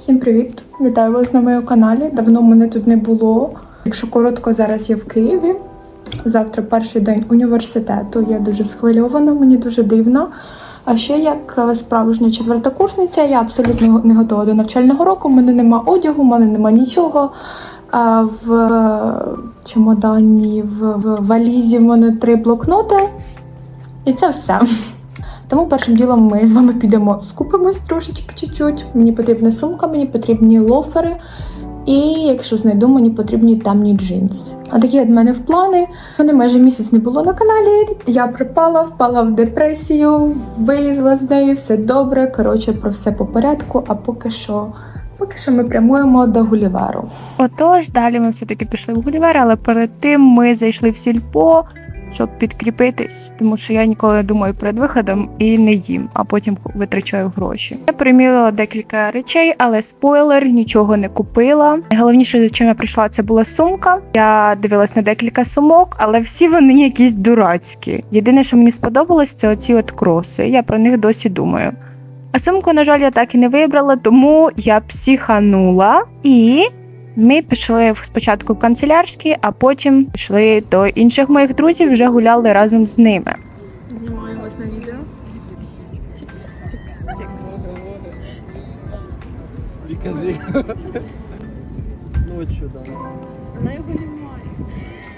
Всім привіт! Вітаю вас на моєму каналі. Давно мене тут не було. Якщо коротко, зараз я в Києві. Завтра перший день університету. Я дуже схвильована, мені дуже дивно. А ще як справжня четвертокурсниця, я абсолютно не готова до навчального року. У мене нема одягу, у мене нема нічого. В чемодані, в валізі в мене три блокноти. І це все. Тому першим ділом ми з вами підемо скупимось трошечки чуть-чуть. Мені потрібна сумка, мені потрібні лофери. І якщо знайду, мені потрібні темні джинси. А такі від мене в плани. Мене майже місяць не було на каналі. Я припала, впала в депресію, вилізла з неї, все добре. Коротше, про все по порядку. А поки що, поки що ми прямуємо до Гуліверу. Отож, далі ми все-таки пішли в Гулівер, але перед тим ми зайшли в сільпо, щоб підкріпитись, тому що я ніколи не думаю перед виходом і не їм, а потім витрачаю гроші. Я примірила декілька речей, але спойлер, нічого не купила. Найголовніше, за чим я прийшла, це була сумка. Я дивилась на декілька сумок, але всі вони якісь дурацькі. Єдине, що мені сподобалось, це оці от кроси. Я про них досі думаю. А сумку, на жаль, я так і не вибрала, тому я психанула і ми пішли спочатку в канцелярський, а потім пішли до інших моїх друзів, вже гуляли разом з ними. Знімаю вас на відео. Що да. Вона його немає.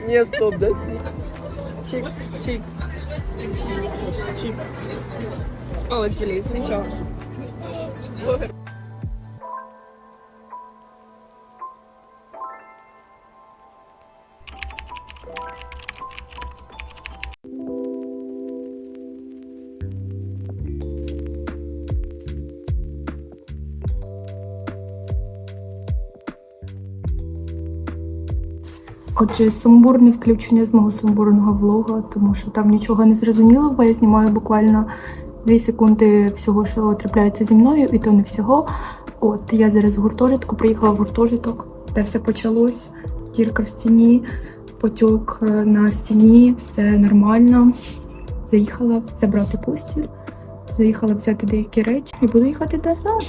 Ні, стоп, чик. Чик. О, нічого. Отже, сумбурне включення з мого сумбурного влога, тому що там нічого не зрозуміло, бо я знімаю буквально 2 секунди всього, що трапляється зі мною, і то не всього. От я зараз в гуртожитку, приїхала в гуртожиток, де все почалось. Дірка в стіні, потік е, на стіні, все нормально. Заїхала забрати постіль, заїхала взяти деякі речі і буду їхати назад.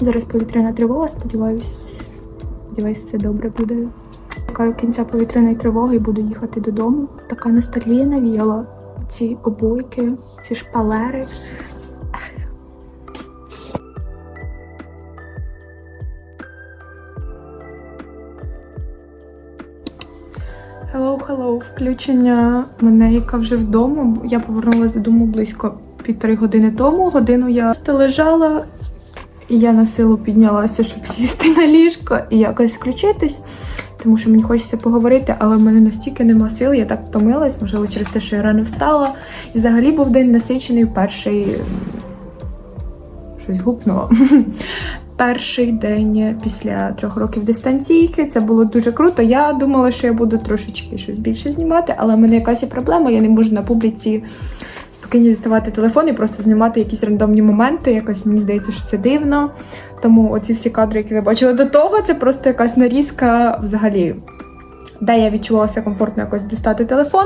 Зараз повітряна тривога, сподіваюсь, сподіваюсь, все добре буде. Чекаю кінця повітряної тривоги і буду їхати додому. Така ностальгія навіяла. Ці обойки, ці шпалери. Hello, hello. Включення мене, яка вже вдома. Я повернулася додому близько півтори години тому. Годину я лежала, і я на силу піднялася, щоб сісти на ліжко і якось включитись тому що мені хочеться поговорити, але в мене настільки нема сил, я так втомилась, можливо, через те, що я рано встала. І взагалі був день насичений перший. Щось гупнуло. Перший день після трьох років дистанційки. Це було дуже круто. Я думала, що я буду трошечки щось більше знімати, але в мене якась є проблема, я не можу на публіці спокійно діставати телефон і просто знімати якісь рандомні моменти. Якось мені здається, що це дивно. Тому оці всі кадри, які ви бачили до того, це просто якась нарізка взагалі, де я відчувалася комфортно якось дістати телефон.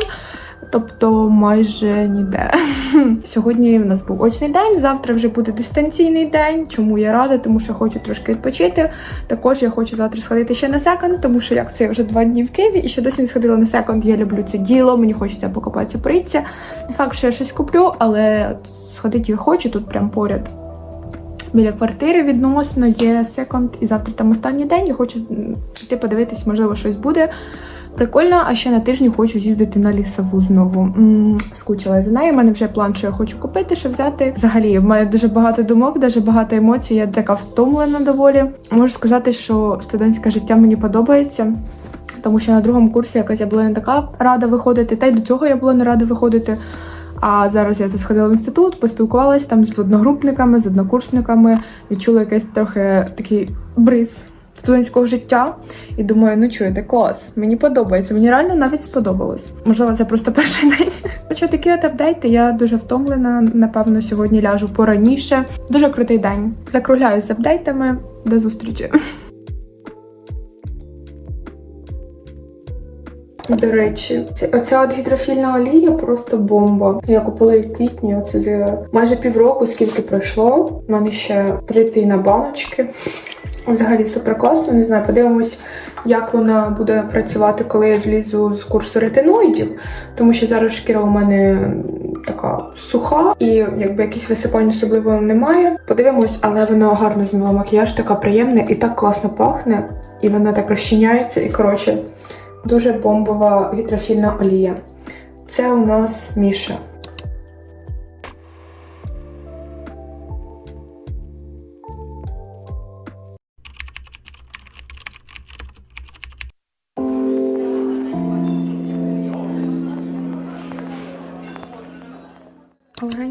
Тобто майже ніде. Сьогодні в нас був очний день, завтра вже буде дистанційний день. Чому я рада? Тому що хочу трошки відпочити. Також я хочу завтра сходити ще на секонд, тому що як це я вже два дні в Києві і ще досі не сходила на секонд. Я люблю це діло, мені хочеться покопатися прийти. Не факт, що я щось куплю, але сходити я хочу тут прям поряд. Біля квартири відносно є секонд, і завтра там останній день. Я хочу піти подивитись, можливо, щось буде. Прикольно, а ще на тижні хочу з'їздити на лісову знову. м скучила за нею. У мене вже план, що я хочу купити, що взяти. Взагалі, в мене дуже багато думок, дуже багато емоцій. Я така втомлена доволі. Можу сказати, що студентське життя мені подобається. Тому що на другому курсі якась я була не така рада виходити, та й до цього я була не рада виходити. А зараз я сходила в інститут, поспілкувалась там з одногрупниками, з однокурсниками, відчула якийсь трохи такий бриз студентського життя. І думаю, ну чуєте, клас, мені подобається. Мені реально навіть сподобалось. Можливо, це просто перший день. Хоча такі от апдейти, я дуже втомлена. Напевно, сьогодні ляжу пораніше. Дуже крутий день. Закругляюсь з апдейтами. До зустрічі. До речі, оця от гідрофільна олія просто бомба. Я купила її в квітні, оце за майже півроку, скільки пройшло. У мене ще третина баночки. Взагалі супер класно, не знаю, подивимось, як вона буде працювати, коли я злізу з курсу ретиноїдів, тому що зараз шкіра у мене така суха і якби якісь висипань особливо немає. Подивимось, але вона гарно змила макіяж, така приємна і так класно пахне, і вона так розчиняється. І коротше, дуже бомбова гідрофільна олія. Це у нас Міша.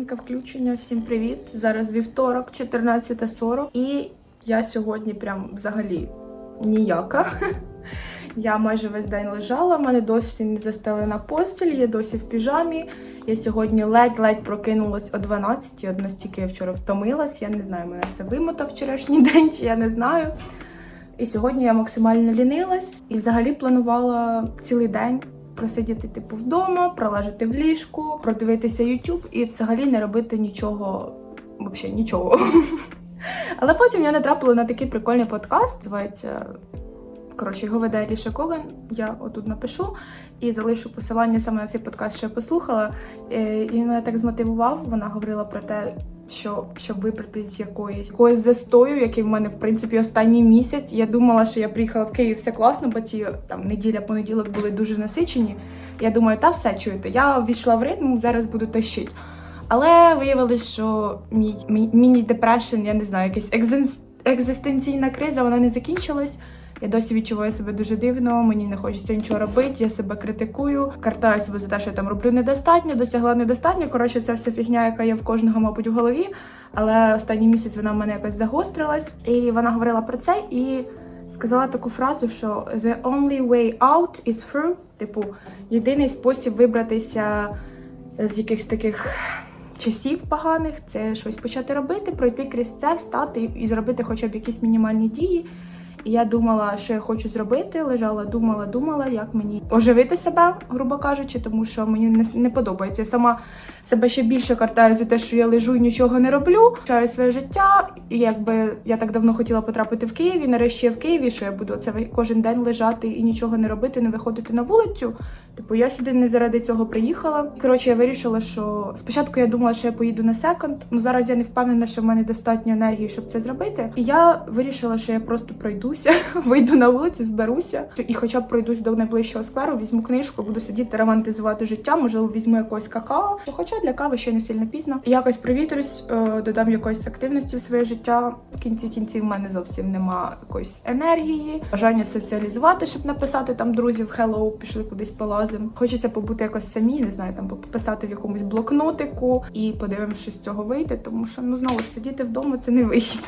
Легеньке включення, всім привіт. Зараз вівторок, 14.40. І я сьогодні прям взагалі ніяка. Я майже весь день лежала, мене досі не застелена постіль, я досі в піжамі. Я сьогодні ледь-ледь прокинулась о 12, от настільки я вчора втомилась. Я не знаю, мене це вимотав вчорашній день, чи я не знаю. І сьогодні я максимально лінилась і взагалі планувала цілий день просидіти типу вдома, пролежати в ліжку, продивитися YouTube і взагалі не робити нічого, взагалі нічого. Але потім я натрапила на такий прикольний подкаст, називається. Коротше, його веде Аліша Коган. Я отут напишу і залишу посилання саме на цей подкаст, що я послухала. Е, І він мене так змотивував. Вона говорила про те, що щоб вибратися з якоїсь якоїсь застою, який в мене в принципі останній місяць. Я думала, що я приїхала в Київ, все класно, бо ті там неділя, понеділок були дуже насичені. Я думаю, та все чуєте. Я ввійшла в ритм, зараз буду тащити. Але виявилось, що мій міні-депрешн, я не знаю, якась екзист- екзистенційна криза, вона не закінчилась. Я досі відчуваю себе дуже дивно, мені не хочеться нічого робити, я себе критикую, картаю себе за те, що я там роблю недостатньо, досягла недостатньо. Коротше, це вся фігня, яка є в кожного, мабуть, в голові. Але останній місяць вона в мене якось загострилась. І вона говорила про це і сказала таку фразу, що the only way out is through. Типу, єдиний спосіб вибратися з якихось таких часів поганих це щось почати робити, пройти крізь це, встати і зробити хоча б якісь мінімальні дії. Я думала, що я хочу зробити. Лежала, думала, думала, як мені оживити себе, грубо кажучи, тому що мені не, не подобається. Я сама себе ще більше картаю за те, що я лежу і нічого не роблю. Чаю своє життя. І якби я так давно хотіла потрапити в Київ, і нарешті я в Києві, що я буду це кожен день лежати і нічого не робити, не виходити на вулицю. Типу, я сюди не заради цього приїхала. Коротше, я вирішила, що спочатку я думала, що я поїду на секонд. Ну зараз я не впевнена, що в мене достатньо енергії, щоб це зробити. І я вирішила, що я просто пройдуся, вийду на вулицю, зберуся і, хоча б пройдусь до найближчого скверу, візьму книжку, буду сидіти романтизувати життя. Можливо, візьму якогось какао. Хоча для кави ще не сильно пізно. Якось привітрюсь, е, додам якоїсь активності в своє життя. В кінці кінців в мене зовсім нема якоїсь енергії, бажання соціалізувати, щоб написати там друзів Hello, пішли кудись полазимо. Хочеться побути якось самі, не знаю, там пописати в якомусь блокнотику і подивимося, що з цього вийде, тому що ну знову ж сидіти вдома це не вихід.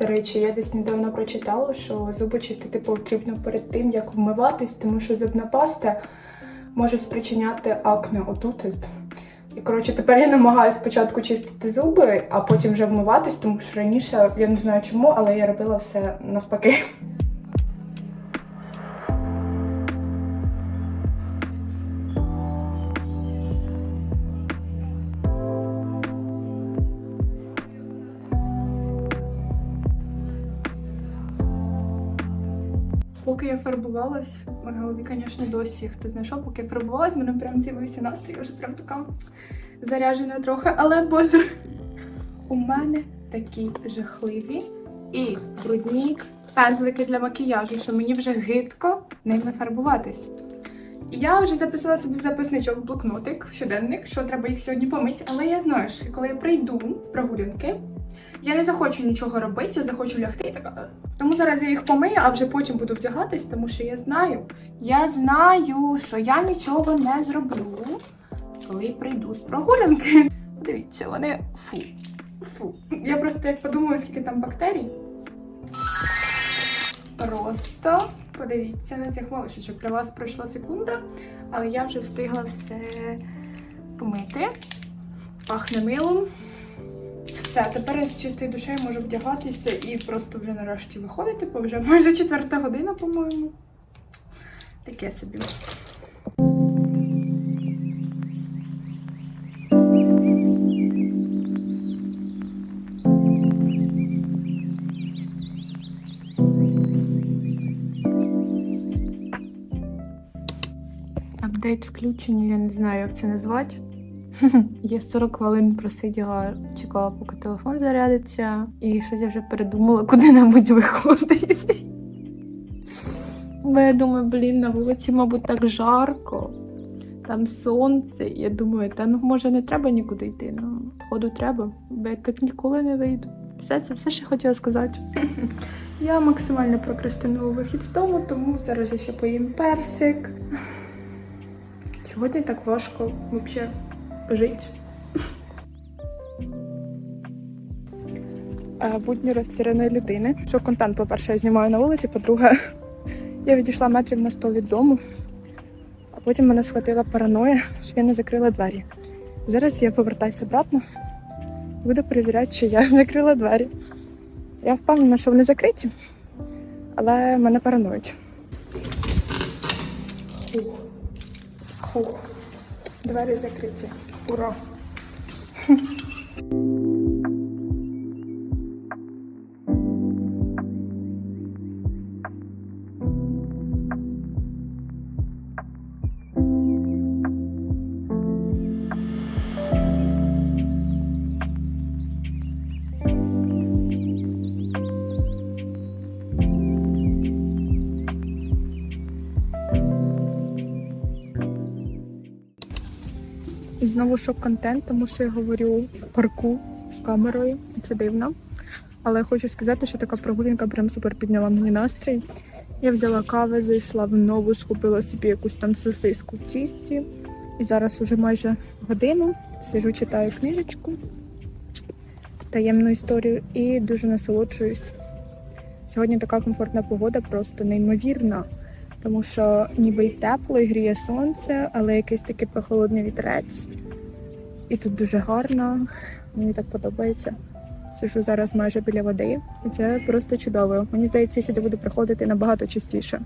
До речі, я десь недавно прочитала, що зуби чистити потрібно перед тим, як вмиватись, тому що зубна паста може спричиняти акне отут. От. Коротше, тепер я намагаюся спочатку чистити зуби, а потім вже вмиватись, тому що раніше я не знаю чому, але я робила все навпаки. Поки я фарбувалась, в моїй голові, звісно, досі хто знайшов, поки я фарбувалась, мене прям з'явився настрій, вже прям така заряджена трохи. Але боже, у мене такі жахливі і брудні пензлики для макіяжу, що мені вже гидко ними фарбуватись. Я вже записала собі в записничок блокнотик, щоденник, що треба їх сьогодні помити, але я знаю, що коли я прийду з прогулянки, я не захочу нічого робити, я захочу лягти і така. «Е». Тому зараз я їх помию, а вже потім буду вдягатись, тому що я знаю, я знаю, що я нічого не зроблю, коли прийду з прогулянки. Дивіться, вони фу. Фу. Я просто як подумала, скільки там бактерій. Просто подивіться на цих малишечок. Для вас пройшла секунда, але я вже встигла все помити. Пахне милом. Все, тепер я з чистою душею можу вдягатися і просто вже нарешті виходити, бо вже майже четверта година, по-моєму. Таке собі. Апдейт включення, я не знаю, як це назвати. Я 40 хвилин просиділа, чекала, поки телефон зарядиться, і щось я вже передумала куди-небудь виходити. Бо я думаю, блін, на вулиці, мабуть, так жарко, там сонце. Я думаю, та ну може не треба нікуди йти. Ну, походу треба, бо я так ніколи не вийду. Все це все, що хотіла сказати. Я максимально прокрастиную вихід з дому, тому зараз я ще поїм персик. Сьогодні так важко взагалі жити. Будні розтіреної людини. Що контент, по-перше, я знімаю на вулиці, по-друге, я відійшла метрів на 100 від дому, а потім мене схватила параноя, що я не закрила двері. Зараз я повертаюся обратно, буду перевіряти, чи я закрила двері. Я впевнена, що вони закриті, але мене паранують. Хух. Хух. Двері закриті. por. знову шок-контент, тому що я говорю в парку з камерою, і це дивно. Але хочу сказати, що така прогулянка прям супер підняла мені настрій. Я взяла кави, зайшла в нову, схопила собі якусь там сосиску в тісті. І зараз уже майже годину сижу, читаю книжечку, таємну історію і дуже насолоджуюсь. Сьогодні така комфортна погода, просто неймовірна, тому що ніби й тепло, і гріє сонце, але якийсь такий прохолодний вітерець. І тут дуже гарно, мені так подобається. Сижу зараз майже біля води, і це просто чудово. Мені здається, я сюди буду приходити набагато частіше.